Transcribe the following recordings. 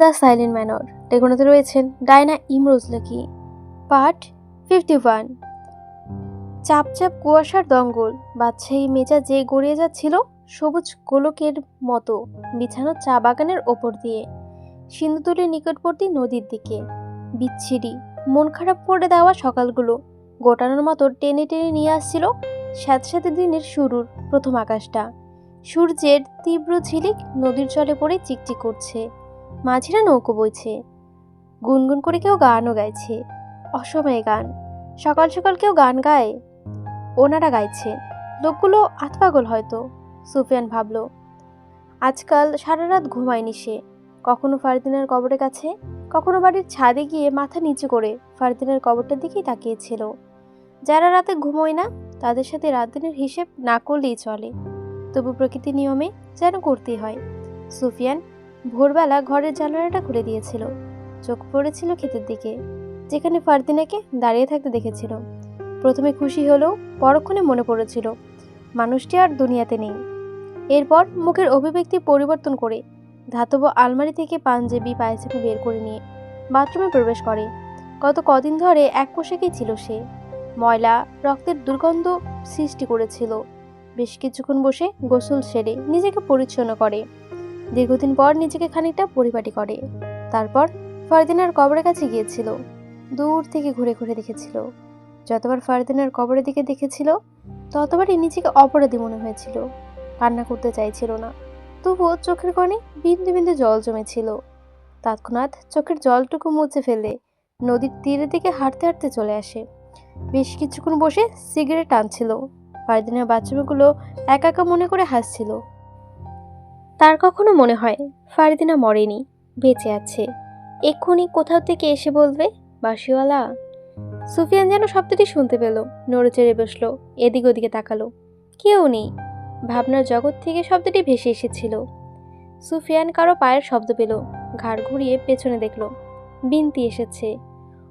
The silent manor. লেখনতে রয়েছেন Diana Imroz লেখি। Part fifty one. চাপচাপ কুয়াশার দঙ্গল, বাদশাহী মেজাজে গড়িয়ে যাচ্ছিল সবুজ গোলকের মতো বিছানো চা বাগানের ওপর দিয়ে, সিন্ধুতুলির নিকটবর্তী নদীর দিকে। বিচ্ছিরি, মন খারাপ করে দেওয়া সকালগুলো গোটানোর মতো টেনে টেনে নিয়ে আসছিল সাথে সাথে দিনের শুরুর প্রথম আকাশটা। সূর্যের তীব্র ঝিলিক নদীর জলে পড়ে চিকচিক করছে। মাঝিরা নৌকো বইছে। গুনগুন করে কেউ গানও গাইছে। অসময়ে গান। সকাল সকাল কেউ গান গায়। ওনারা গাইছে। লোকগুলো আতপাগল হয়তো, সুফিয়ান ভাবল। আজকাল সারা রাত ঘুমায়নি সে। কখনো ফারদিনের কবরের কাছে, কখনো বাড়ির ছাদে গিয়ে মাথা নিচু করে ফারদিনের কবরটার দিকেই তাকিয়েছিল। যারা রাতে ঘুমোয় না, তাদের সাথে রাত দিনের হিসেব না করলেই চলে। তবু প্রকৃতি নিয়মে যেন করতেই হয়। সুফিয়ান ভোরবেলা ঘরের জানালাটা খুলে দিয়েছিল। চোখ পড়েছিল ক্ষেতের দিকে, যেখানে ফারদিনাকে দাঁড়িয়ে থাকতে দেখেছিল। প্রথমে খুশি হলেও পরক্ষণে মনে পড়েছিল, মানুষটি আর দুনিয়াতে নেই। এরপর মুখের অভিব্যক্তি পরিবর্তন করে ধাতব আলমারি থেকে পাঞ্জাবি, পায়জামা বের করে নিয়ে বাথরুমে প্রবেশ করে। গত কদিন ধরে এক পোশাকেই ছিল সে। ময়লা, রক্তের দুর্গন্ধ সৃষ্টি করেছিল। বেশ কিছুক্ষণ বসে গোসল সেরে নিজেকে পরিচ্ছন্ন করে। দীর্ঘদিন পর নিজেকে খানিকটা পরিপাটি করে। তারপর ফারদিনার কবরের কাছে গিয়েছিল। দূর থেকে ঘুরে ঘুরে দেখেছিল। যতবার ফারদিনার কবরের দিকে দেখেছিল, ততবারই নিজেকে অপরাধী মনে হয়েছিল। কান্না করতে চাইছিল না। তবুও চোখের কণে বিন্দু বিন্দু জল জমেছিল। তৎক্ষণাৎ চোখের জলটুকু মুছে ফেলে নদীর তীরের দিকে হাঁটতে হাঁটতে চলে আসে। বেশ কিছুক্ষণ বসে সিগারেট টানছিল। ফারদিনের বাচ্চাগুলো একা একা মনে করে হাসছিল। তার কখনো মনে হয় ফারদিনা মরেনি, বেঁচে আছে। এক্ষুনি কোথাও থেকে এসে বলবে বাসিওয়ালা সুফিয়ান যেন শব্দটি শুনতে পেল নড়ে চেড়ে বসল, এদিক ওদিকে তাকালো। কেউ নেই। ভাবনার জগৎ থেকে শব্দটি ভেসে এসেছিল। সুফিয়ান কারও পায়ের শব্দ পেল, ঘাড় ঘুরিয়ে পেছনে দেখল। বিনতি এসেছে।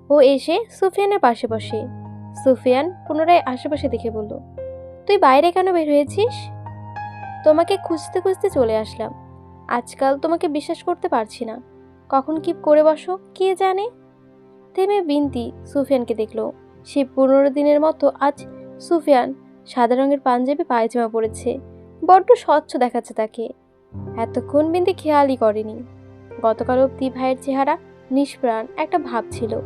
ও এসে সুফিয়ানের পাশে বসে। সুফিয়ান পুনরায় আশেপাশে দেখে বলল, তুই বাইরে কেন বের হয়েছিস? তোমাকে খুঁজতে খুঁজতে চলে আসলাম। আজকাল তোমাকে বিশ্বাস করতে পারছি না। কখন কি করে বসো, কে জানে? থেমে বিনতি সুফিয়ানকে দেখল। সে পনেরো দিনের মতো আজ সুফিয়ান সাদা রঙের পাঞ্জাবি, পায়জামা পরেছে। বড্ড স্বচ্ছ দেখাচ্ছে তাকে। এতক্ষণ বিন্দি খেয়ালই করেনি। গতকাল অব্দি ভাইয়ের চেহারা নিষ্প্রাণ একটা ভাব ছিল।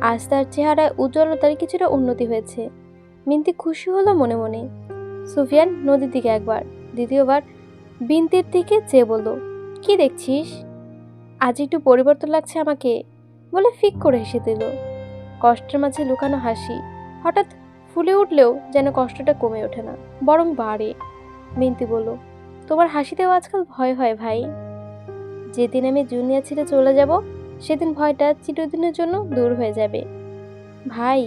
আজ তার চেহারায় উজ্জ্বলতার কিছুটা উন্নতি হয়েছে। মিন্তি খুশি হলো মনে মনে। সুফিয়ান নদীর দিকে একবার দ্বিতীয়বার বিনতির দিকে চেয়ে বলল, কি দেখছিস? আজ একটু পরিবর্তন লাগছে আমাকে, বলে ফিক করে হেসে দিল। কষ্টের মাঝে লুকানো হাসি হঠাৎ ফুলে উঠলেও যেন কষ্টটা কমে ওঠে না, বরং বাড়ে। মিন্তি বলল, তোমার হাসিতেও আজকাল ভয় হয় ভাই। যেদিন আমি জুনিয়া ছেড়ে চলে যাব, সেদিন ভয়টা চিরদিনের জন্য দূর হয়ে যাবে। ভাই।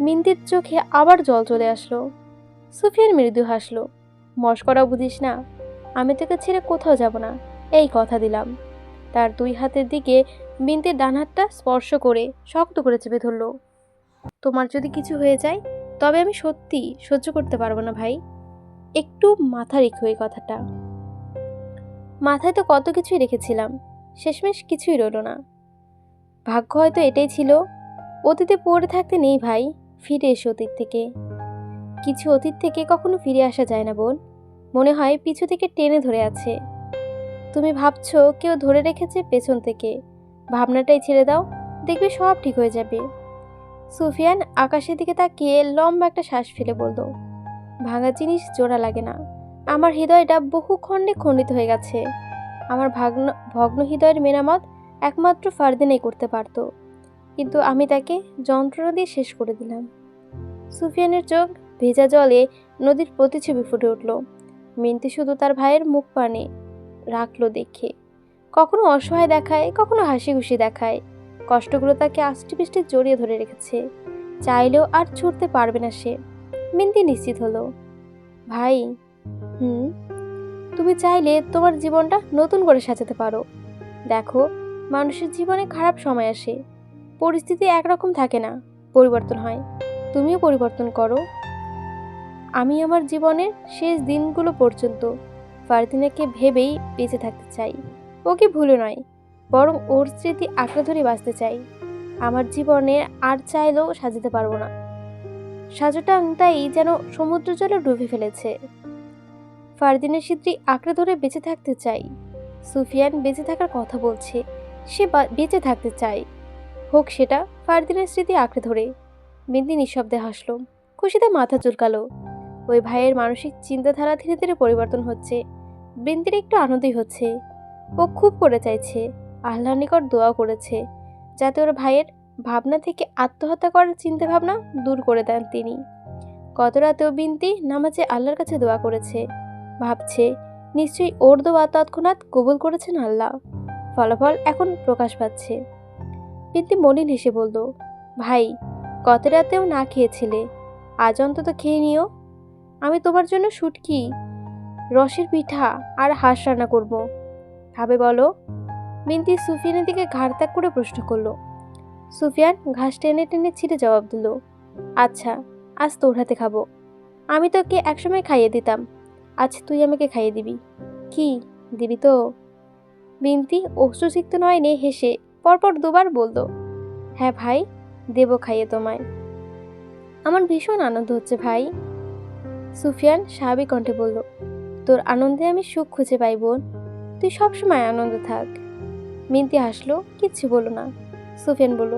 মিন্তির চোখে আবার জল চলে আসলো। সুফিয়ান মৃদু হাসলো মস্করা বুঝিস না? আমি তোকে ছেড়ে কোথাও যাব না। এই কথা দিলাম। তার দুই হাতের দিকে বিনতির ডান হাতটা স্পর্শ করে শক্ত করে চেপে ধরল। তোমার যদি কিছু হয়ে যায়, তবে আমি সত্যি সহ্য করতে পারব না ভাই। একটু মাথা রেখো এই কথাটা। মাথায় তো কত কিছুই রেখেছিলাম, শেষমেশ কিছুই রইল না। ভাগ্য হয়তো এটাই ছিল। অতীতে পড়ে থাকতে নেই ভাই, ফিরে এসো অতীত থেকে। কিছু অতীত থেকে কখনো ফিরে আসা যায় না, বোন। মনে হয় পিছু থেকে টেনে ধরে আছে। তুমি ভাবছ কেউ ধরে রেখেছে পেছন থেকে। ভাবনাটাই ছেড়ে দাও, দেখবে সব ঠিক হয়ে যাবে। সুফিয়ান আকাশের দিকে তাকিয়ে লম্বা একটা শ্বাস ফেলে বলল, ভাঙা জিনিস জোড়া লাগে না। আমার হৃদয়টা বহু খণ্ডে খণ্ডিত হয়ে গেছে। আমার ভাগ্ন, ভগ্ন হৃদয়ের মেরামত একমাত্র ফারদিনাই করতে পারতো। কিন্তু আমি তাকে যন্ত্রণা দিয়ে শেষ করে দিলাম। সুফিয়ানের চোখ ভেজা জলে নদীর প্রতিছবি ফুটে উঠল। মিনতি শুধু তার ভাইয়ের মুখ পানে রাখল দেখে। কখনো অসহায় দেখায়, কখনো হাসি খুশি দেখায়। কষ্টগুলো তাকে আষ্টি পিষ্টি জড়িয়ে ধরে রেখেছে। চাইলেও আর ছুটতে পারবে না সে। মিন্তি নিশ্চিত হলো। ভাই, হুম? তুমি চাইলে তোমার জীবনটা নতুন করে সাজাতে পারো। দেখো, মানুষের জীবনে খারাপ সময় আসে। পরিস্থিতি একরকম থাকে না, পরিবর্তন হয়। তুমিও পরিবর্তন করো। আমি আমার জীবনের শেষ দিনগুলো পর্যন্ত ফারদিনাকে ভেবেই বেঁচে থাকতে চাই। ওকে ভুলে নয়, বরং ওর স্মৃতি আঁকড়ে ধরে বাঁচতে চাই। আমার জীবনে আর চাইলেও সাজাতে পারব না। সাজোটা তাই যেন সমুদ্র জলে ডুবে ফেলেছে। ফারদিনের স্মৃতি আঁকড়ে ধরে বেঁচে থাকতে চাই। সুফিয়ান বেঁচে থাকার কথা বলছে, সে বেঁচে থাকতে চায়। হোক সেটা ফারদিনের স্মৃতি আঁকড়ে ধরে। বিন্দি নিঃশব্দে হাসলো। খুশিতে মাথা চুলকালো। ওই ভাইয়ের মানসিক চিন্তাধারা ধীরে ধীরে পরিবর্তন হচ্ছে। বৃন্দির একটু আনন্দই হচ্ছে। ও খুব করে চাইছে। আল্লাহর নিকট দোয়া করেছে, যাতে ওর ভাইয়ের ভাবনা থেকে আত্মহত্যা করার চিন্তা ভাবনা দূর করে দেন তিনি। গত রাতেও বিনতি নামাজে আল্লাহর কাছে দোয়া করেছে। ভাবছে, নিশ্চয়ই ওর দোয়া তৎক্ষণাৎ কবুল করেছেন আল্লাহ। ফলাফল এখন প্রকাশ পাচ্ছে। বিনতি মলিন হেসে বলল, ভাই, গত রাতেও না খেয়েছিলে। আজ অন্তত খেয়ে নিও। আমি তোমার জন্য শুটকি, রসের পিঠা আর হাঁস রান্না করব। ভাবে বলো। মিন্তি সুফিয়ানের দিকে ঘাড় ত্যাগ করে প্রশ্ন করল। সুফিয়ান ঘাস টেনে টেনে ছিঁড়ে জবাব দিল আচ্ছা আজ তোর হাতে খাব। আমি তোকে একসময় খাইয়ে দিতাম। আজ তুই আমাকে খাইয়ে দিবি। কি, দিবি তো? বিনতি অশ্রুসিক্ত নয় নে হেসে পরপর দুবার বলল হ্যাঁ ভাই, দেব খাইয়ে তোমায়। আমার ভীষণ আনন্দ হচ্ছে ভাই। সুফিয়ান স্বাভাবিক কণ্ঠে বলল, তোর আনন্দে আমি সুখ খুঁজে পাই, বোন। তুই সবসময় আনন্দে থাক মিন্তি হাসলো, কিচ্ছু বলল না। সুফিয়ান বলল,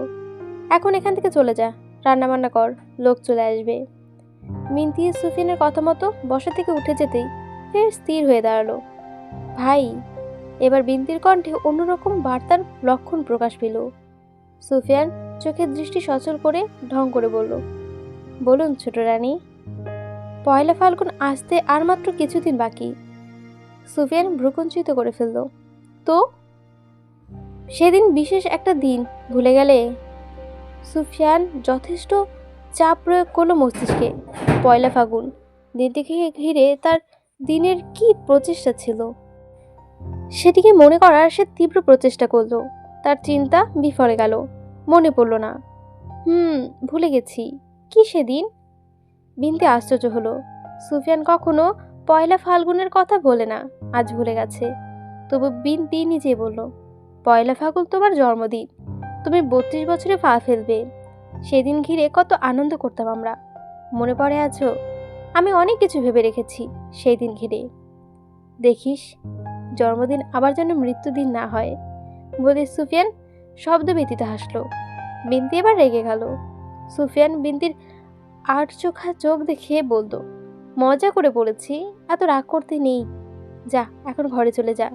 এখন এখান থেকে চলে যা রান্না বান্না কর, লোক চলে আসবে মিন্তি সুফিয়ানের কথা মতো বসা থেকে উঠে যেতেই ফের স্থির হয়ে দাঁড়াল। ভাই, এবার বিন্তির কণ্ঠে অন্যরকম বার্তার লক্ষণ প্রকাশ পেল। সুফিয়ান চোখের দৃষ্টি সচল করে ঢং করে বলল, বলুন ছোট রানী পয়লা ফাল্গুন আসতে আর মাত্র কিছুদিন বাকি। সুফিয়ান ভ্রুকুঞ্চিত করে ফেলল, তো? সেদিন বিশেষ একটা দিন, ভুলে গেলে? সুফিয়ান যথেষ্ট চাপ প্রয়োগ করল মস্তিষ্কে। পয়লা ফাগুন দিনটিকে ঘিরে তার দিনের কি প্রচেষ্টা ছিল? সেটিকে মনে করার সে তীব্র প্রচেষ্টা করল। তার চিন্তা বিফলে গেল, মনে পড়ল না। হুম, ভুলে গেছি। কি সেদিন? বিনতে আশ্চর্য হলো। সুফিয়ান কখনো পয়লা ফাল্গুনের কথা বলে না, আজ ভুলে গেছে। তবু বিনতি নিজে বলল, পয়লা ফাগুন তোমার জন্মদিন। তুমি বত্রিশ বছরে পা ফেলবে। সেদিন ঘিরে কত আনন্দ করতাম আমরা। মনে পড়ে আছো আমি অনেক কিছু ভেবে রেখেছি সেই দিন ঘিরে। দেখিস, জন্মদিন আবার যেন মৃত্যুদিন না হয়। বলে সুফিয়ান শব্দ ব্যতীত হাসলো। বিনতি এবার রেগে গেল। সুফিয়ান বিনতির আট চোখা চোখ দেখে বলতো মজা করে বলেছি, এত রাগ করতে নেই। যা, এখন ঘরে চলে যা।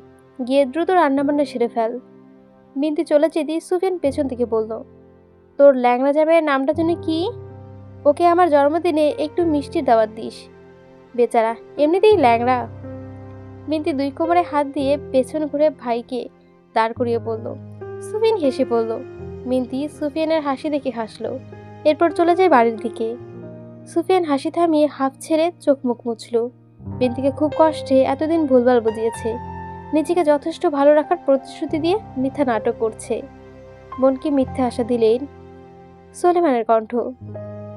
গিয়ে দ্রুত রান্নাবান্না সেরে ফেল। বিনতি চলে যেতেই সুফিয়ান পেছন থেকে বলল, তোর ল্যাংড়া জামাইয়ের নামটা যেন কি? ওকে আমার জন্মদিনে একটু মিষ্টির দাওয়াত দিস। বেচারা, এমনিতেই ল্যাংড়া। বিনতি দুই কোমরে হাত দিয়ে পেছন ঘুরে ভাইকে দাঁড় করিয়ে বলল, সুফিয়ান হেসে পড়ল। মিন্তি সুফিয়ানের হাসি দেখে হাসলো। এরপর চলে যায় বাড়ির দিকে। সুফিয়ান হাসি থামিয়ে হাফ ছেড়ে চোখ মুখ মুছল। বিন্তিকে খুব কষ্টে এতদিন ভুলভাল বুঝিয়েছে। নিজেকে যথেষ্ট ভালো রাখার প্রতিশ্রুতি দিয়ে মিথ্যা নাটক করছে। বোনকে মিথ্যা আশা দিলেন সোলেমানের কণ্ঠ।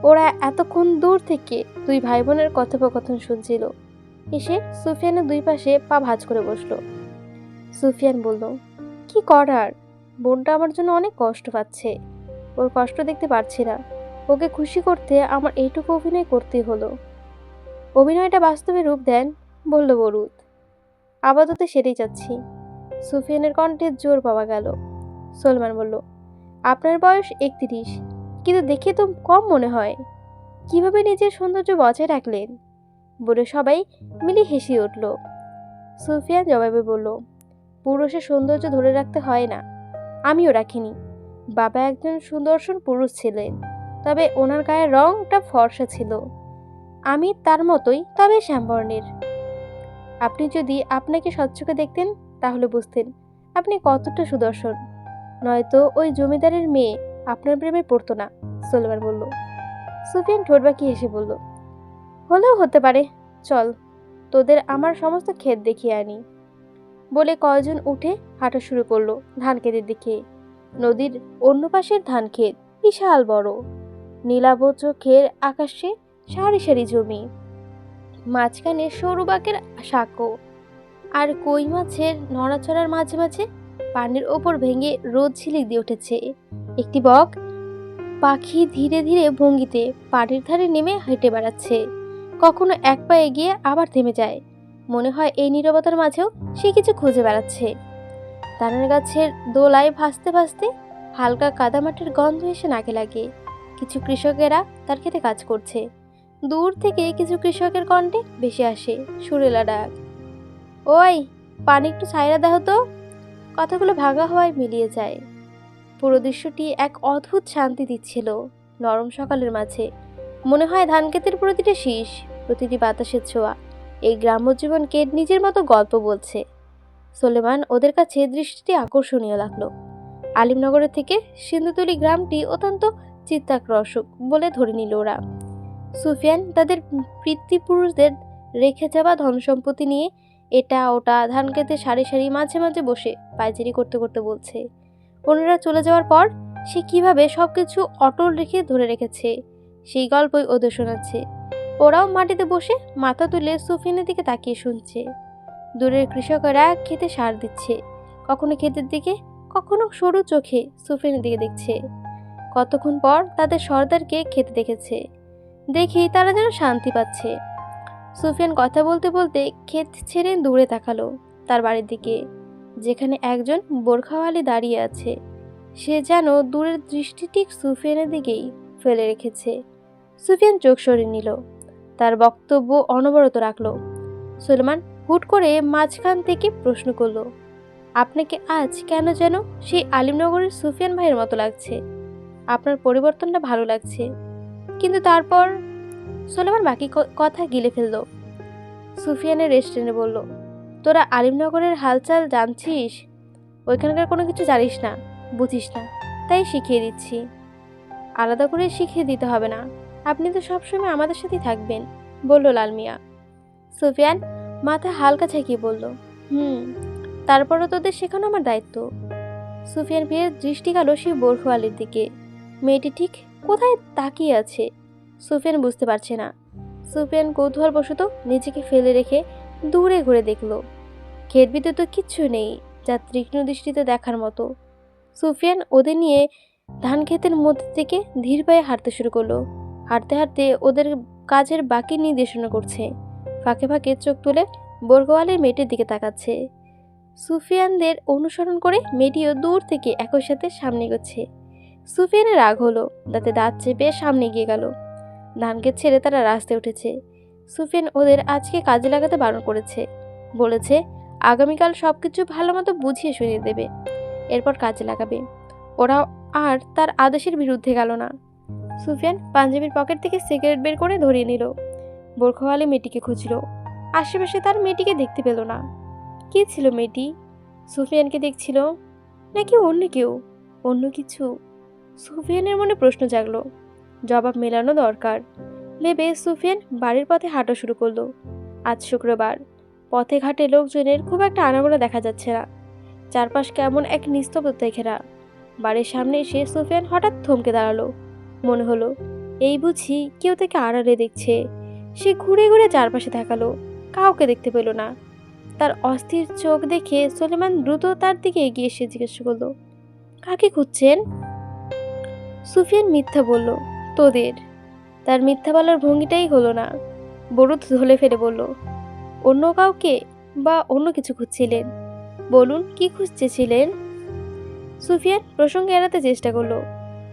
ওরা এতক্ষণ দূর থেকে দুই ভাই বোনের কথোপকথন শুনছিল। এসে সুফিয়ানের দুই পাশে পা ভাঁজ করে বসল। সুফিয়ান বলল, কি করার? বোনটা আমার জন্য অনেক কষ্ট পাচ্ছে। ওর কষ্ট দেখতে পারছি না। ওকে খুশি করতে আমার এইটুকু অভিনয় করতেই হলো। অভিনয়টা বাস্তবে রূপ দেন, বলল বরুদ। আপাতত সেটাই চাচ্ছি। সুফিয়ানের কণ্ঠে জোর পাওয়া গেল। সলমান বলল, আপনার বয়স একত্রিশ, কিন্তু দেখে তো কম মনে হয়। কীভাবে নিজের সৌন্দর্য বজায় রাখলেন? বলে সবাই মিলে হেসে উঠল। সুফিয়ান জবাবে বলল, পুরুষের সৌন্দর্য ধরে রাখতে হয় না। আমিও রাখিনি। বাবা একজন সুদর্শন পুরুষ ছিলেন। তবে ওনার গায়ের রংটা ফর্সা ছিল। আমি তার মতোই, তবে শ্যামবর্ণের। আপনি যদি আপনাকে স্বচ্ছকে দেখতেন, তাহলে বুঝতেন আপনি কতটা সুদর্শন। নয়তো ওই জমিদারের মেয়ে আপনার প্রেমে পড়তো না সোলমান বলল। সুফিয়ান ঠোঁট বাকি হেসে বলল, হলেও হতে পারে। চল, তোদের আমার সমস্ত ক্ষেত দেখিয়ে আনি। বলে কয়জন উঠে হাঁটা শুরু করল ধান ক্ষেতের দিকে। নদীর অন্য পাশের ধান ক্ষেত বিশাল বড়। নীলাভ চোখের আকাশে সারি সারি জমি। মাঝখানে সরু বাঁকের সাঁকো আর কই মাছের নড়াচড়ার মাঝে মাঝে পানির ওপর ভেঙে রোদ ঝিলিক দিয়ে উঠেছে। একটি বক পাখি ধীরে ধীরে ভঙ্গিতে পানির ধারে নেমে হেঁটে বেড়াচ্ছে। কখনো এক পা এগিয়ে আবার থেমে যায়। মনে হয় এই নীরবতার মাঝেও সে কিছু খুঁজে বেড়াচ্ছে। দানার গাছের দোলায় ভাসতে ভাসতে হালকা কাদামাটির গন্ধ এসে নাকে লাগে। কিছু কৃষকেরা তার খেতে কাজ করছে। দূর থেকে কিছু কৃষকের কণ্ঠে বেশি আসে সুরেলা ডাক। ওই, পানি একটু ছাইরা দাও তো। কথাগুলো ভাঙা হওয়ায় মিলিয়ে যায়। পুরো দৃশ্যটি এক অদ্ভুত শান্তি দিচ্ছিল নরম সকালের মাঝে। মনে হয় ধান ক্ষেতের প্রতিটি শীষ, প্রতিটি বাতাসের ছোঁয়া, এই গ্রাম্য জীবনকে নিজের মতো গল্প বলছে। সোলেমান ওদের কাছে দৃষ্টিটি আকর্ষণীয় লাগল। আলিমনগরের থেকে সিন্ধুতলি গ্রামটি অত্যন্ত চিত্তাকর্ষক বলে ধরে নিল ওরা। সুফিয়ান তাদের পিতৃপুরুষদের রেখে যাওয়া ধনসম্পত্তি নিয়ে এটা ওটা ধান খেতে সারি সারি মাঝে মাঝে বসে পায়চারি করতে করতে বলছে। অন্যরা চলে যাওয়ার পর সে কীভাবে সব কিছু অটল রেখে ধরে রেখেছে সেই গল্পই ওদের শোনাচ্ছে। ওরাও মাটিতে বসে মাথা তুলে সুফিয়ানের দিকে তাকিয়ে শুনছে। দূরের কৃষকেরা খেতে সার দিচ্ছে। কখনো ক্ষেতের দিকে, কখনো সরু চোখে সুফিনের দিকে দেখছে। কতক্ষণ পর তাদের সর্দারকে খেতে দেখেছে। দেখেই তারা যেন শান্তি পাচ্ছে। সুফিয়ান কথা বলতে বলতে ক্ষেত ছেড়ে দূরে তাকালো তার বাড়ির দিকে, যেখানে একজন বোরখাওয়ালি দাঁড়িয়ে আছে। সে যেন দূরের দৃষ্টি ঠিক সুফিয়ানের দিকেই ফেলে রেখেছে। সুফিয়ান চোখ সরিয়ে নিল, তার বক্তব্য অনবরত রাখল। সুলেমান হুট করে মাঝখান থেকে প্রশ্ন করল, আপনাকে আজ কেন যেন সেই আলিমনগরের সুফিয়ান ভাইয়ের মতো লাগছে? আপনার পরিবর্তনটা ভালো লাগছে। কিন্তু তারপর সোলেমান বাকি কথা গিলে ফেলল। সুফিয়ানের রেস্টুরেন্টে বলল, তোরা আলিমনগরের হালচাল জানছিস? ওইখানকার কোনো কিছু জানিস না, বুঝিস না। তাই শিখিয়ে দিচ্ছি। আলাদা করে শিখিয়ে দিতে হবে না। আপনি তো সবসময় আমাদের সাথেই থাকবেন, বলল লাল মিয়া। সুফিয়ান মাথা হালকা ছেঁকিয়ে বলল, হুম, তারপরও তোদের শেখানো আমার দায়িত্ব। সুফিয়ান বিয়ের দৃষ্টি গেল সেই বোরখোয়ালির দিকে মেয়েটি ঠিক কোথায় তাকিয়ে আছে? সুফিয়ান বুঝতে পারছে না। সুফিয়ান কৌতূহলবশত নিজেকে ফেলে রেখে দূরে ঘুরে দেখল। ক্ষেত তো কিচ্ছু নেই, যা তীক্ষ্ণ দৃষ্টিতে দেখার মতো। সুফিয়ান ওদের নিয়ে ধান ক্ষেতের মধ্যে থেকে ধীর পায়ে হাঁটতে শুরু করল। হাঁটতে হাঁটতে ওদের কাজের বাকি নির্দেশনা করছে। ফাঁকে ফাঁকে চোখ তুলে বর্গওয়ালের মেয়েটির দিকে তাকাচ্ছে। সুফিয়ানদের অনুসরণ করে মেয়েটিও দূর থেকে একই সাথে সামনে এগোচ্ছে। সুফিয়ানের রাগ হলো দাঁতে দাঁত চেপে সামনে গিয়ে গেল। ধানকে ছেড়ে তারা রাস্তায় উঠেছে। সুফিয়ান ওদের আজকে কাজে লাগাতে বারণ করেছে। বলেছে, আগামীকাল সব কিছু ভালো মতো বুঝিয়ে শুনিয়ে দেবে। এরপর কাজে লাগাবে। ওরা আর তার আদেশের বিরুদ্ধে গেল না। সুফিয়ান পাঞ্জাবির পকেট থেকে সিগারেট বের করে ধরিয়ে নিল। বোরখওয়ালি মেয়েটিকে খুঁজল। আশেপাশে তার মেয়েটিকে দেখতে পেল না। কে ছিল মেয়েটি? সুফিয়ানকে দেখছিল, নাকি অন্য কেউ? অন্য কিছু? সুফিয়ানের মনে প্রশ্ন জাগলো। জবাব মেলানো দরকার। ভেবে সুফিয়ান বাড়ির পথে হাঁটা শুরু করল। আজ শুক্রবার। পথে ঘাটে লোকজনের খুব একটা আনাগোনা দেখা যাচ্ছে না। চারপাশ কেমন এক নিস্তব্ধতায় ঘেরা। বাড়ির সামনে এসে সুফিয়ান হঠাৎ থমকে দাঁড়াল। মনে হলো, এই বুঝি কেউ তাকে আড়ালে দেখছে। সে ঘুরে ঘুরে চারপাশে তাকালো। কাউকে দেখতে পেল না। তার অস্থির চোখ দেখে সলেমান দ্রুত তার দিকে এগিয়ে এসে জিজ্ঞেস করল, কাকে খুঁজছেন? সুফিয়ান মিথ্যা বলল, তোদের। তার মিথ্যা বলার ভঙ্গিটাই হলো না। বরুদ ধলে ফেলে বলল, অন্য কাউকে বা অন্য কিছু খুঁজছিলেন? বলুন, কি খুঁজতেছিলেন? সুফিয়ান প্রসঙ্গে এড়াতে চেষ্টা করল।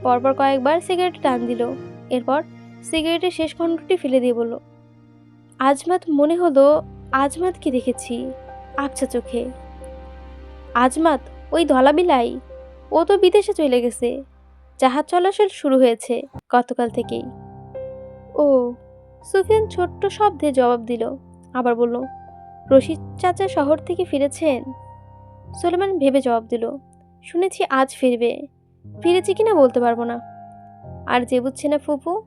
পরপর কয়েকবার সিগারেট টান দিল। এরপর সিগারেটের শেষ খণ্ডটি ফেলে দিয়ে বলল, আজমাত মনে হলো, আজমাতকে দেখেছি, আবছা চোখে। আজমাত, ওই ধলাবিলাই? ও তো বিদেশে চলে গেছে। জাহাজ চলাচল শুরু হয়েছে গতকাল থেকেই। ও, সুফিয়ান ছোট্ট শব্দে জবাব দিল, আবার বলল, রশিদ চাচা শহর থেকে ফিরেছেন? সুলেমান ভেবে জবাব দিল, শুনেছি আজ ফিরবে। ফিরেছে কিনা বলতে পারব না। আর যে বুঝছে না ফুপু,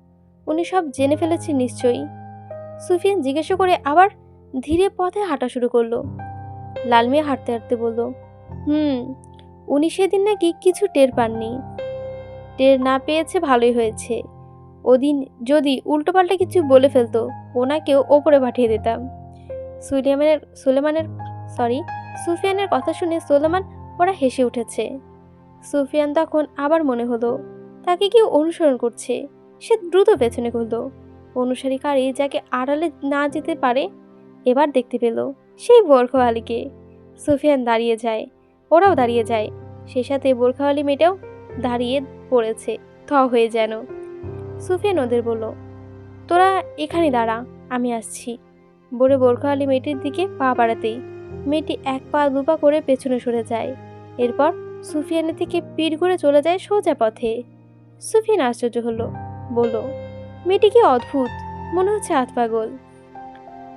উনি সব জেনে ফেলেছে নিশ্চয়ই। সুফিয়ান জিজ্ঞাসা করে আবার ধীরে পথে হাঁটা শুরু করল। লালমিয়া হাঁটতে হাঁটতে বলল, হুম, উনি সেদিন নাকি কিছু টের পাননি। টের না পেয়েছে ভালোই হয়েছে। ওদিন যদি উল্টোপাল্টা কিছু বলে ফেলতো, ওনাকেও ওপরে পাঠিয়ে দিতাম। সুলেমানের সুলেমানের সরি সুফিয়ানের কথা শুনে সোলেমান ওরা হেসে উঠেছে। সুফিয়ান তখন আবার মনে হলো, তাকে কেউ অনুসরণ করছে। সে দ্রুত পেছনে করল অনুসারীকারী যাকে আড়ালে না যেতে পারে, এবার দেখতে পেল সেই বোরখাওয়ালিকে। সুফিয়ান দাঁড়িয়ে যায়, ওরাও দাঁড়িয়ে যায়। সেই সাথে বোরখাওয়ালি মেয়েটাও দাঁড়িয়ে পড়েছে, থ হয়ে যেন। সুফিয়ান ওদের বলল, তোরা এখানে দাঁড়া, আমি আসছি। বলে বোরখাওয়ালি মেয়েটির দিকে পা বাড়াতেই মেয়েটি এক পা দুপা করে পেছনে সরে যায়। এরপর সুফিয়ানের থেকে পিঠ করে চলে যায় সোজা পথে। সুফিয়ান আশ্চর্য হলো, বলল, মেয়েটি কি অদ্ভুত, মনে হচ্ছে আত পাগল।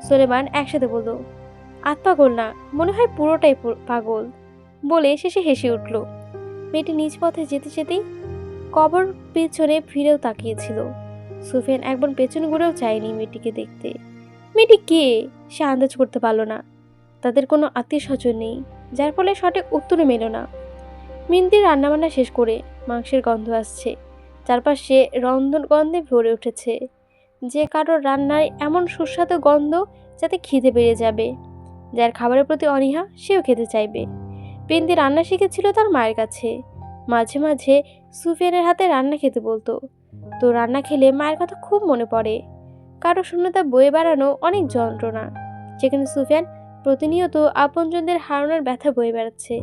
সোলেমান একসাথে বলল আত পাগল না, মনে হয় পুরোটাই পাগল। বলে শেষে হেসে উঠল। মেয়েটি নিজ পথে যেতে যেতেই কবর পেছনে ফিরেও তাকিয়েছিল। সুফিয়ান একবার পেছনে ঘুরেও চায়নি মেয়েটিকে দেখতে। মেয়েটি কে? সে আন্দাজ করতে পারল না। তাদের কোনো আত্মীয় স্বজন নেই, যার ফলে সঠিক উত্তরে মেল না। মিন্দির রান্নাবান্না শেষ করে মাংসের গন্ধ আসছে। চারপাশে রন্ধন গন্ধে ভরে উঠেছে। যে কারোর রান্নায় এমন সুস্বাদু গন্ধ যাতে খিদে বেড়ে যাবে। যার খাবারের প্রতি অনীহা, সেও খেতে চাইবে। পিন্দি রান্না শিখেছিল তার মায়ের কাছে। মাঝে মাঝে সুফিয়ানের হাতে রান্না খেতে বলতো। তো রান্না খেলে মায়ের কথা খুব মনে পড়ে। কারও শূন্যতা বয়ে বেড়ানো অনেক যন্ত্রণা, যেখানে সুফিয়ান প্রতিনিয়ত আপনজনদের হারানোর ব্যথা বয়ে বেড়াচ্ছে।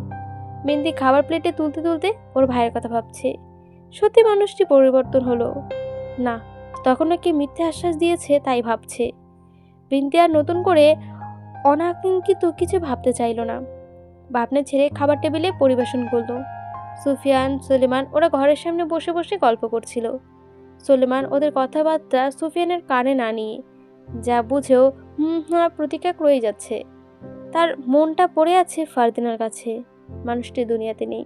বিন্দি খাবার প্লেটে তুলতে তুলতে ওর ভাইয়ের কথা ভাবছে। সত্যি মানুষটি পরিবর্তন হলো। না তখন নাকি মিথ্যে আশ্বাস দিয়েছে তাই ভাবছে। বিন্দি আর নতুন করে অনাকাঙ্ক্ষিত কিছু ভাবতে চাইল না। ভাবনা ছেড়ে খাবার টেবিলে পরিবেশন করল। সুফিয়ান, সুলেমান ওরা ঘরের সামনে বসে বসে গল্প করছিল। সুলেমান ওদের কথাবার্তা সুফিয়ানের কানে না নিয়ে যা বুঝেও, হুম হ্যাঁ প্রতিক্রিয়া রয়ে যাচ্ছে। তার মনটা পড়ে আছে ফারদিনার কাছে। মানুষটি দুনিয়াতে নেই।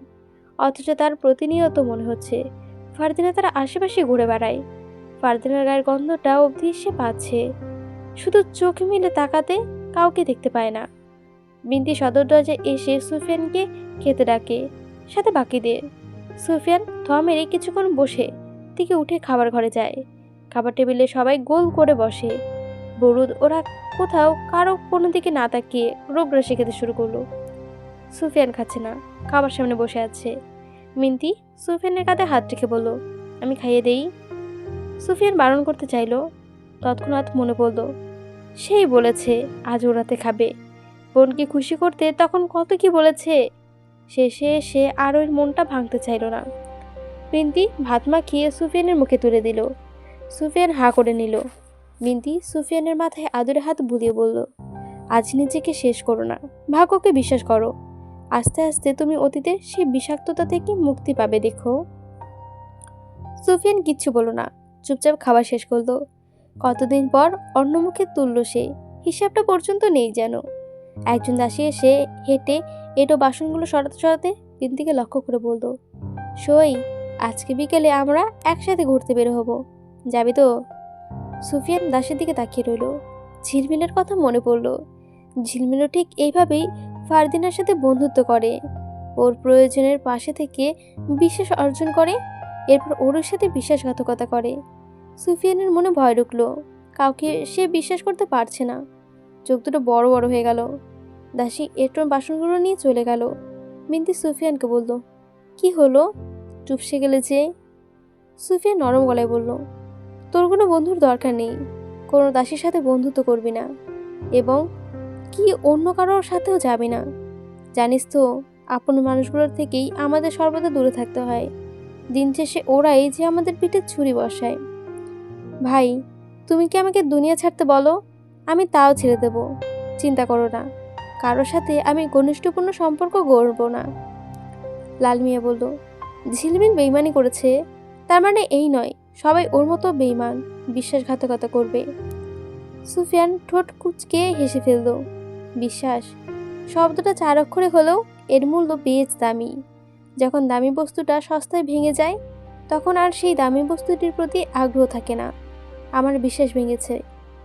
অথচ তার প্রতিনিয়ত মনে হচ্ছে, ফারদিনা তার আশেপাশে ঘুরে বেড়ায়। ফারদিনার গায়ের গন্ধটা অবধি সে পাচ্ছে। শুধু চোখ মিলে তাকাতে কাউকে দেখতে পায় না। বিনতি সদর দরজায় এসে সুফিয়ানকে খেতে ডাকে। সাথে বাকিদের সুফিয়ান থ মেরে কিছুক্ষণ বসে থেকে উঠে খাবার ঘরে যায়। খাবার টেবিলে সবাই গোল করে বসে। বরুদ ওরা কোথাও কারও কোনো দিকে না তাকিয়ে রোগরাশি খেতে শুরু করল। সুফিয়ান খাচ্ছে না, খাবার সামনে বসে আছে। মিন্তি সুফিয়ানের কাঁধে হাত রেখে বলল, আমি খাইয়ে দেই। সুফিয়ান বারণ করতে চাইলো। তৎক্ষণাৎ মনে পড়ল, সেই বলেছে, আজ ওরাতে খাবে। বোনকে খুশি করতে তখন কত কি বলেছে? শেষে সে আর ওর মনটা ভাঙতে চাইল না। মিন্তি ভাত মাখিয়ে সুফিয়ানের মুখে তুলে দিল। সুফিয়ান হা করে নিল। মিন্তি সুফিয়ানের মাথায় আদুরে হাত বুলিয়ে বলল, আজ নিজেকে শেষ করো না। ভাগ্যকে বিশ্বাস করো। আস্তে আস্তে তুমি অতীতের সেই বিষাক্ততা থেকে মুক্তি পাবে, দেখো। সুফিয়ান কিচ্ছু বলো না, চুপচাপ খাবার শেষ করল। কতদিন পর অন্য মুখে তুলল সে, হিসাবটা পর্যন্ত নেই যেন। একজন দাসী এসে হেঁটে এটো বাসনগুলো সরাতে সরাতে বিন্দিকে লক্ষ্য করে বলল, সই, আজকে বিকেলে আমরা একসাথে ঘুরতে বের হব। যাবি তো? সুফিয়ান দাসের দিকে তাকিয়ে রইল। ঝিলমিলের কথা মনে পড়ল। ঝিলমিলও ঠিক এইভাবেই ফারদিনার সাথে বন্ধুত্ব করে। ওর প্রয়োজনের পাশে থেকে বিশ্বাস অর্জন করে, এরপর ওর সাথে বিশ্বাসঘাতকতা করে। সুফিয়ানের মনে ভয় ঢুকলো। কাউকে সে বিশ্বাস করতে পারছে না। চোখ দুটো বড় বড় হয়ে গেল। দাসী এটন বাসনগুলো নিয়ে চলে গেল। মিন্তি সুফিয়ানকে বলল, কি হলো? চুপসে গেলে যে? সুফিয়ান নরম গলায় বলল, তোর কোনো বন্ধুর দরকার নেই। কোনো দাসীর সাথে বন্ধুত্ব করবি না। এবং কি অন্য কারোর সাথেও যাবি না। জানিস তো, আপন মানুষগুলোর থেকেই আমাদের সর্বদা দূরে থাকতে হয়। দিন শেষে ওরাই যে আমাদের পিঠে ছুরি বসায়। ভাই, তুমি কি আমাকে দুনিয়া ছাড়তে বলো? আমি তাও ছেড়ে দেব। চিন্তা করো না। কারোর সাথে আমি ঘনিষ্ঠপূর্ণ সম্পর্ক গড়ব না। লাল মিয়া বলল, ঝিলমিল বেইমানি করেছে, তার মানে এই নয়, সবাই ওর মতো বেইমান, বিশ্বাসঘাতকতা করবে। সুফিয়ান ঠোঁট কুচকে হেসে ফেলল, বিশ্বাস, শব্দটা চার অক্ষরে হলেও এর মূল্য বেশ দামি। যখন দামি বস্তুটা সস্তায় ভেঙে যায়, তখন আর সেই দামি বস্তুটির প্রতি আগ্রহ থাকে না। আমার বিশ্বাস ভেঙেছে,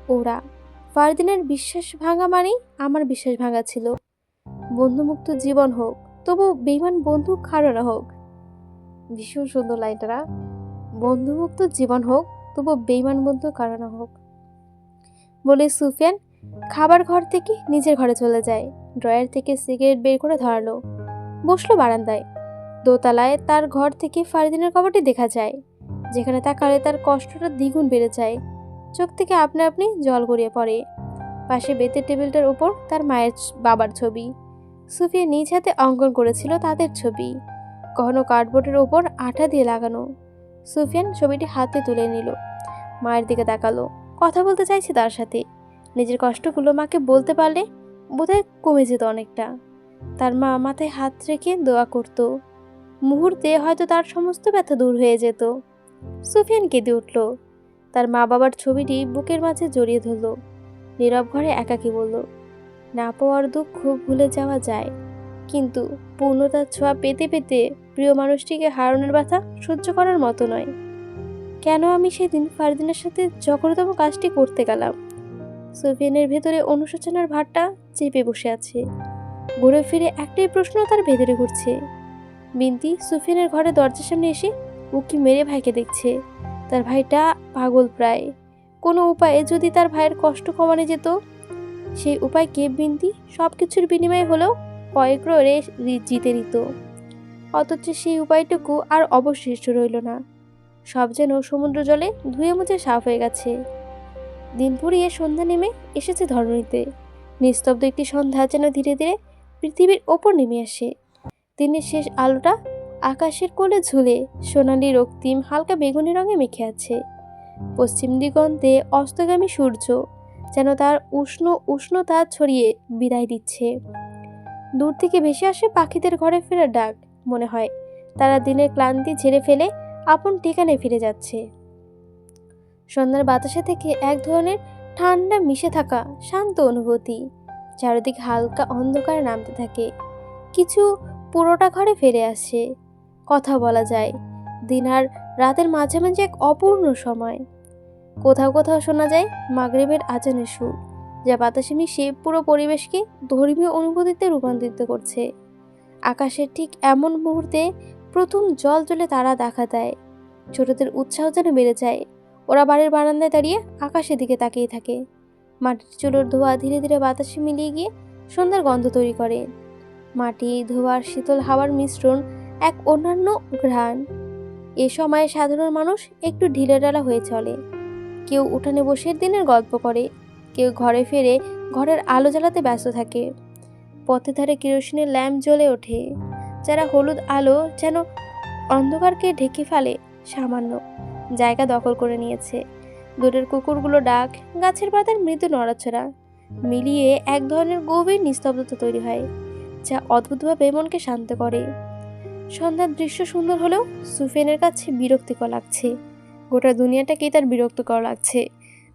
ওরা ফারদিনের বিশ্বাস ভাঙা মানেই আমার বিশ্বাস ভাঙা ছিল। বন্ধুমুক্ত জীবন হোক তবু বেইমান বন্ধু খারো না হোক। ভীষণ সুন্দর লাইনটা? বন্ধুমুক্ত জীবন হোক তবু বেইমান বন্ধু কারও হোক। বলে সুফিয়ান খাবার ঘর থেকে নিজের ঘরে চলে যায়। ড্রয়ার থেকে সিগারেট বের করে ধরালো। বসল বারান্দায়। দোতলায় তার ঘর থেকে ফারিদিনের কবরটি দেখা যায়, যেখানে তাকালে তার কষ্টটা দ্বিগুণ বেড়ে যায়। চোখ থেকে আপনা আপনি জল গড়িয়ে পড়ে। পাশে বেতের টেবিলটার উপর তার মায়ের বাবার ছবি। সুফিয়া নিজ হাতে অঙ্কন করেছিল তাদের ছবি। কখনো কার্ডবোর্ডের ওপর আঠা দিয়ে লাগানো। সুফিয়ান ছবিটি হাতে তুলে নিল। মায়ের দিকে তাকালো। কথা বলতে চাইছে তার সাথে। নিজের কষ্টগুলো মাকে বলতে পারলে বোধহয় কমে যেত অনেকটা। তার মা মাথায় হাত রেখে দোয়া করত। মুহূর্তে হয়তো তার সমস্ত ব্যথা দূর হয়ে যেত। সুফিয়ান কেঁদে উঠল। তার মা বাবার ছবিটি বুকের মাঝে জড়িয়ে ধরল। নীরব ঘরে একাকী বলল না পাওয়ার দুঃখ খুব ভুলে যাওয়া যায়। কিন্তু পূর্ণতার ছোঁয়া পেতে পেতে প্রিয় মানুষটিকে হারানোর ব্যথা সহ্য করার মতো নয়। কেন আমি সেদিন ফারদিনের সাথে জঘন্যতম কাজটি করতে গেলাম? সুফিয়ানের ভেতরে অনুশোচনার ভারটা চেপে বসে আছে। ঘুরে ফিরে একটাই প্রশ্ন তার ভেতরে ঘুরছে। বিন্তি সুফিয়ানের ঘরে দরজার সামনে এসে উকি মেরে ভাইকে দেখছে। তার ভাইটা পাগল প্রায়। কোনো উপায়ে যদি তার ভাইয়ের কষ্ট কমানো যেত, সেই উপায় কে বিন্তি? সব কিছুর বিনিময়ে হলেও কয়েক রে জিতে নিত। অথচ সেই উপায়টুকু আর অবশিষ্ট রইল না। সব যেন সমুদ্র জলে ধুয়ে মুছে সাফ হয়ে গেছে। দিন ফুরিয়ে সন্ধ্যা নেমে এসেছে ধরণীতে। নিস্তব্ধ একটি সন্ধ্যা যেন ধীরে ধীরে পৃথিবীর ওপর নেমে আসে। দিনের শেষ আলোটা আকাশের কোলে ঝুলে সোনালি রক্তিম হালকা বেগুনি রঙে মেখে আছে। পশ্চিম দিগন্তে অস্তগামী সূর্য যেন তার উষ্ণ উষ্ণতা ছড়িয়ে বিদায় দিচ্ছে। দূর থেকে ভেসে আসে পাখিদের ঘরে ফেরার ডাক। মনে হয় তারা দিনের ক্লান্তি ঝেড়ে ফেলে আপন ঠিকানায় ফিরে যাচ্ছে। সন্ধ্যার বাতাসে থেকে এক ধরনের ঠান্ডা মিশে থাকা শান্ত অনুভূতি। চারিদিকে হালকা অন্ধকার নামতে থাকে। কিছু পুরোটা ঘরে ফিরে আসে। কথা বলা যায়। দিন আর রাতের মাঝামাঝি এক অপূর্ণ সময়। কোথাও কোথাও শোনা যায় মাগরিবের আজানের সুর, যা বাতাসে মিশে পুরো পরিবেশকে ধর্মীয় অনুভূতিতে রূপান্তরিত করছে। আকাশের ঠিক এমন মুহূর্তে প্রথম জল জলে তারা দেখা দেয়। ছোটদের উৎসাহ যেন বেড়ে যায়। ওরা বাড়ির বারান্দায় দাঁড়িয়ে আকাশের দিকে তাকিয়ে থাকে। মাটির চুলোর ধোঁয়া ধীরে ধীরে বাতাসে মিলিয়ে গিয়ে সন্ধ্যার গন্ধ তৈরি করে। মাটি, ধোঁয়ার শীতল হাওয়ার মিশ্রণ এক অন্যান্য ঘ্রাণ। এ সময়ে সাধারণ মানুষ একটু ঢিলেঢালা হয়ে চলে। কেউ উঠানে বসে দিনের গল্প করে, কেউ ঘরে ফিরে ঘরের আলো জ্বালাতে ব্যস্ত থাকে। পথে ধারে কেরোসিনের ল্যাম্প জ্বলে ওঠে, যারা হলুদ আলো যেন অন্ধকারকে ঢেকে ফেলে সামান্য জায়গা দখল করে নিয়েছে। দূরের কুকুরগুলো ডাক, গাছের পাতার মৃদু নড়াচড়া, মিলিয়ে এক ধরনের গভীর নিস্তব্ধতা তৈরি হয়, যা অদ্ভুতভাবে মনকে শান্ত করে। সন্ধ্যার দৃশ্য সুন্দর হলেও সুফিয়ানের কাছে বিরক্তিকর লাগছে। গোটা দুনিয়াটাকেই তার বিরক্তিকর লাগছে।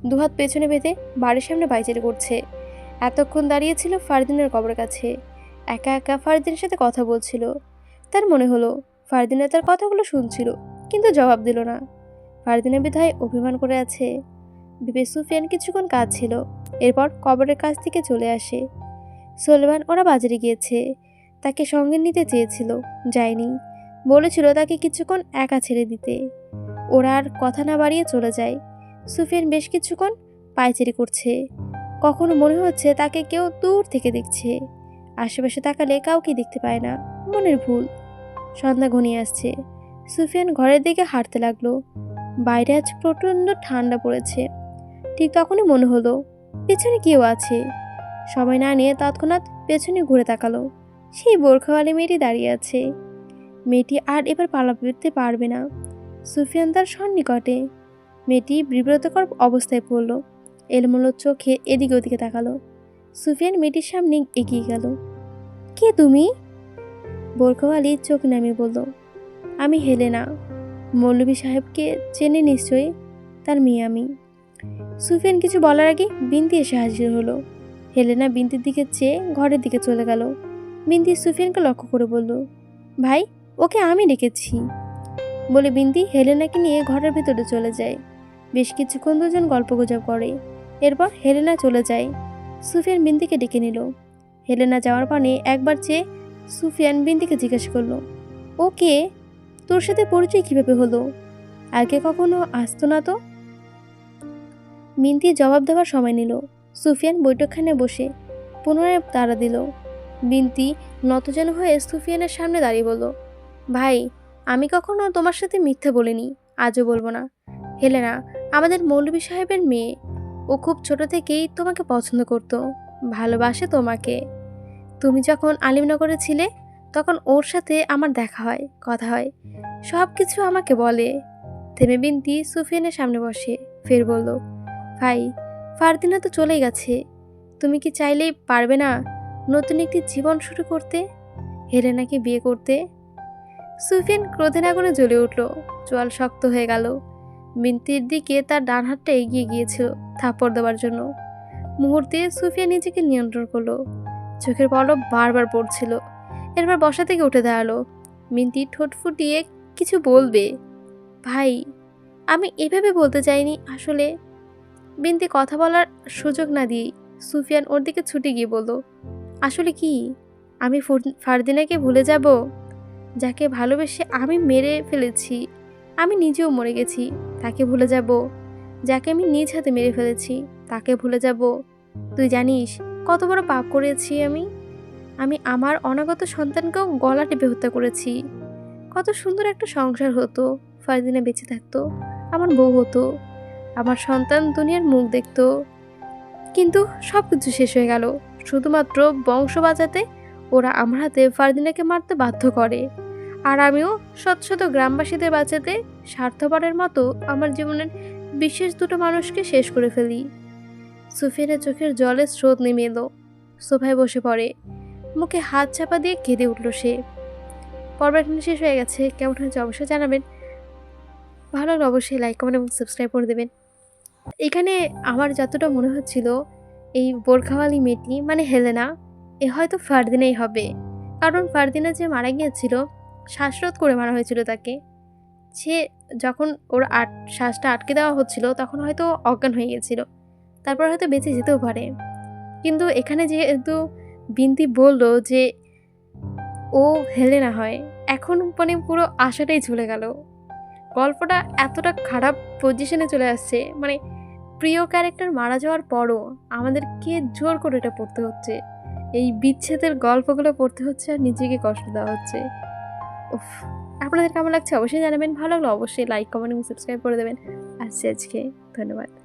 দুহাত পেছনে বেঁধে বাড়ির সামনে বাইচারি করছে। এতক্ষণ দাঁড়িয়েছিল ফারদিনের কবরের কাছে। একা একা ফারদিনের সাথে কথা বলছিল। তার মনে হলো, ফারদিনা তার কথাগুলো শুনছিল, কিন্তু জবাব দিল না। ফারদিনা বিধায় অভিমান করে আছে। ভেবে সুফিয়ান কিছুক্ষণ কাজ ছিল এরপর কবরের কাছ থেকে চলে আসে। সোলেমান ওরা বাজারে গিয়েছে। তাকে সঙ্গে নিতে চেয়েছিল, যায়নি। বলেছিল তাকে কিছুক্ষণ একা ছেড়ে দিতে। ওরা আর কথা না বাড়িয়ে চলে যায়। সুফিয়ান বেশ কিছুক্ষণ পায়চারি করছে। কখনো মনে হচ্ছে তাকে কেউ দূর থেকে দেখছে। আশেপাশে তাকালে কাউকে দেখতে পায় না। মনের ভুল। সন্ধ্যা ঘনিয়ে আসছে। সুফিয়ান ঘরের দিকে হাঁটতে লাগল। বাইরে আজ প্রচণ্ড ঠান্ডা পড়েছে। ঠিক তখনই মনে হলো, পেছনে কেউ আছে। সময় না নিয়ে তৎক্ষণাৎ পেছনে ঘুরে তাকালো। সেই বোরখাওয়ালি মেয়েটি দাঁড়িয়ে আছে। মেয়েটি আর এবার পালা পালাতে পারবে না। সুফিয়ান তার সন্নিকটে। মেয়েটি বিব্রতকর অবস্থায় পড়ল। এলোমেলো চোখে এদিকে ওদিকে তাকালো। সুফিয়ান মেয়েটির সামনে এগিয়ে গেল। কে তুমি? বোরখাওয়ালি চোখ নামিয়ে বলল। আমি হেলেনা। মৌলভী সাহেবকে চেনে নিশ্চয়ই তার মেয়ে আমি। সুফিয়ান কিছু বলার আগে বিনতি এসে হাজির হলো। হেলেনা বিনতির দিকে চেয়ে ঘরের দিকে চলে গেল। বিনতি সুফিয়ানকে লক্ষ্য করে বলল, ভাই, ওকে আমি ডেকেছি। বলে বিন্দি হেলেনাকে নিয়ে ঘরের ভিতরে চলে যায়। বেশ কিছুক্ষণ দুজন গল্পগুজব করে। এরপর হেলেনা চলে যায়। সুফিয়ান বিন্দিকে ডেকে নিল। হেলেনা যাওয়ার পানে একবার চেয়ে সুফিয়ান বিন্দিকে জিজ্ঞেস করল, ও কে? তোর সাথে পরিচয় কীভাবে হলো? আগে কখনো আসতো না তো? মিন্তি জবাব দেওয়ার সময় নিল। সুফিয়ান বৈঠকখানে বসে পুনরায় তাড়া দিল। বিনতি নতজন হয়ে সুফিয়ানের সামনে দাঁড়িয়ে বলল, ভাই, আমি কখনো তোমার সাথে মিথ্যে বলিনি, আজও বলব না। হেলেনা, আমাদের মৌলবী সাহেবের মেয়ে, ও খুব ছোট থেকেই তোমাকে পছন্দ করতো, ভালোবাসে তোমাকে। তুমি যখন আলিমনগরে ছিলে, তখন ওর সাথে আমার দেখা হয়, কথা হয়। সব কিছু আমাকে বলে। থেমে বিনতি সুফিয়ানের সামনে বসে, ফের বলল, ভাই, ফারদিনা তো চলেই গেছে। তুমি কি চাইলেই পারবে না? নতুন একটি জীবন শুরু করতে হেলেনাকে বিয়ে করতে। সুফিয়ান ক্রোধে আগুনে জ্বলে উঠল চোয়াল শক্ত হয়ে গেল। বিনতির দিকে তার ডান হাতটা এগিয়ে গিয়েছিল থাপ্পড় দেওয়ার জন্য। মুহূর্তে সুফিয়া নিজেকে নিয়ন্ত্রণ করল। চোখের পলক বারবার পড়ছিল। এরপর বসা থেকে উঠে দাঁড়াল। মিন্তি ঠোঁট ফুটিয়ে কিছু বলবে। ভাই, আমি এভাবে বলতে চাইনি আসলে। বিনতি কথা বলার সুযোগ না দিয়ে সুফিয়ান ওর দিকে ছুটে গিয়ে বলল আসলে কি? আমি ফুর- ফারদিনাকে ভুলে যাব? যাকে ভালোবেসে আমি মেরে ফেলেছি, আমি নিজেও মরে গেছি, তাকে ভুলে যাব? যাকে আমি নিজ হাতে মেরে ফেলেছি, তাকে ভুলে যাব? তুই জানিস, কত বড় পাপ করেছি আমি? আমি আমার অনাগত সন্তানকেও গলা টেপে হত্যা করেছি। কত সুন্দর একটা সংসার হতো, ফারদিনা বেঁচে থাকতো, আমার বউ হতো, আমার সন্তান দুনিয়ার মুখ দেখত। কিন্তু সব কিছু শেষ হয়ে গেল। শুধুমাত্র বংশ বাঁচাতে ওরা আমার হাতে ফারদিনাকে মারতে বাধ্য করে। আর আমিও শত শত গ্রামবাসীদের বাঁচাতে স্বার্থপরের মতো আমার জীবনের বিশেষ দুটো মানুষকে শেষ করে ফেলি। সুফিয়ানের চোখের জলের স্রোত নেমে এলো। সোফায় বসে পড়ে। মুখে হাত চাপা দিয়ে কেঁদে উঠল সে। পর্ব এখানে শেষ হয়ে গেছে। কেমন হয়েছে অবশ্যই জানাবেন। ভালো অবশ্যই লাইক কমেন্ট এবং সাবস্ক্রাইব করে দেবেন। এখানে আমার যতটা মনে হচ্ছিল এই বোরখাওয়ালি মেয়েটি মানে হেলেনা, এ হয়তো ফারদিনাই হবে। কারণ ফারদিনা যে মারা গিয়েছিল, শ্বাসরোধ করে মারা হয়েছিল তাকে। সে যখন ওর আট, শ্বাসটা আটকে দেওয়া হচ্ছিল, তখন হয়তো অজ্ঞান হয়ে গেছিল তারপর হয়তো বেঁচে যেতেও পারে। কিন্তু এখানে যেহেতু বিন্তি বলল যে ও হেলে না হয়, এখন মানে পুরো আশাটাই চলে গেল। গল্পটা এতটা খারাপ পজিশনে চলে আসছে মানে প্রিয় ক্যারেক্টার মারা যাওয়ার পরও আমাদেরকে জোর করে এটা পড়তে হচ্ছে। এই বিচ্ছেদের গল্পগুলো পড়তে হচ্ছে আর নিজেকে কষ্ট দেওয়া হচ্ছে। উফ, আপনাদের কেমন লাগছে অবশ্যই জানাবেন, ভালো লাগল অবশ্যই লাইক কমেন্ট এবং সাবস্ক্রাইব করে দেবেন। আসছি আজকে, ধন্যবাদ।